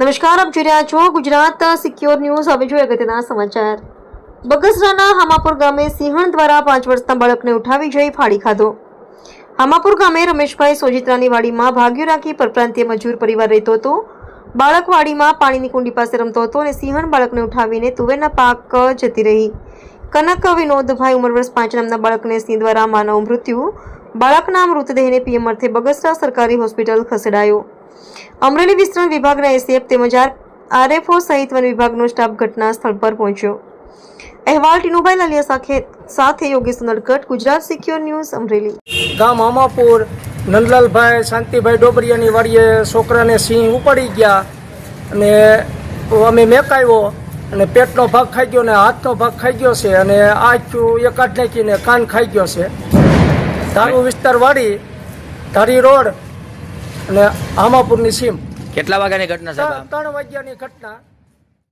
નમસ્કાર, આપ જોઈ રહ્યા છો ગુજરાત સિક્યોર ન્યૂઝ. હવે જોઈએ અગત્યના સમાચાર. બગસરાના હામાપુર ગામે સિંહણ દ્વારા પાંચ વર્ષના બાળકને ઉઠાવી જઈ ફાડી ખાધો. હામાપુર ગામે રમેશભાઈ સોજિત્રાની વાડીમાં ભાગ્યો રાખી પરપ્રાંતીય મજૂર પરિવાર રહેતો હતો. બાળક વાડીમાં પાણીની કુંડી પાસે રમતો હતો અને સિંહણ બાળકને ઉઠાવીને તુવેરના પાક જતી રહી. કનક વિનોદભાઈ ઉંમર વર્ષ પાંચ નામના બાળકને સિંહ દ્વારા માનવ મૃત્યુ બાળકના મૃતદેહને પીએમ અર્થે બગસરા સરકારી હોસ્પિટલ ખસેડાયો. અમરેલી વિસ્તરણ વિભાગના એસીએફ તેમજ આરએફઓ સહિત વન વિભાગનો સ્ટાફ ઘટના સ્થળ પર પહોંચ્યો. અહેવાલ ટીનુભાઈ લાલિયા સાથે સાથે યોગેશ નડકટ, ગુજરાત સિક્યોર ન્યૂઝ, અમરેલી. ગામ અમાપુર નંદલાલભાઈ, શાંતિભાઈ ડોબરિયાની વાડીએ છોકરાને સિંહ ઉપાડી ગયા અને અમે મેકાવ્યો અને પેટનો ભાગ ખાઈ ગયો ને હાથનો ભાગ ખાઈ ગયો છે અને આંખ્યું એકાદ નાખીને કાન ખાઈ ગયો છે. ધારું વિસ્તાર વાડી ધારી રોડ અને આમાપુરની સીમ. કેટલા વાગ્યાની ઘટના સાહેબ? ત્રણ વાગ્યાની ઘટના.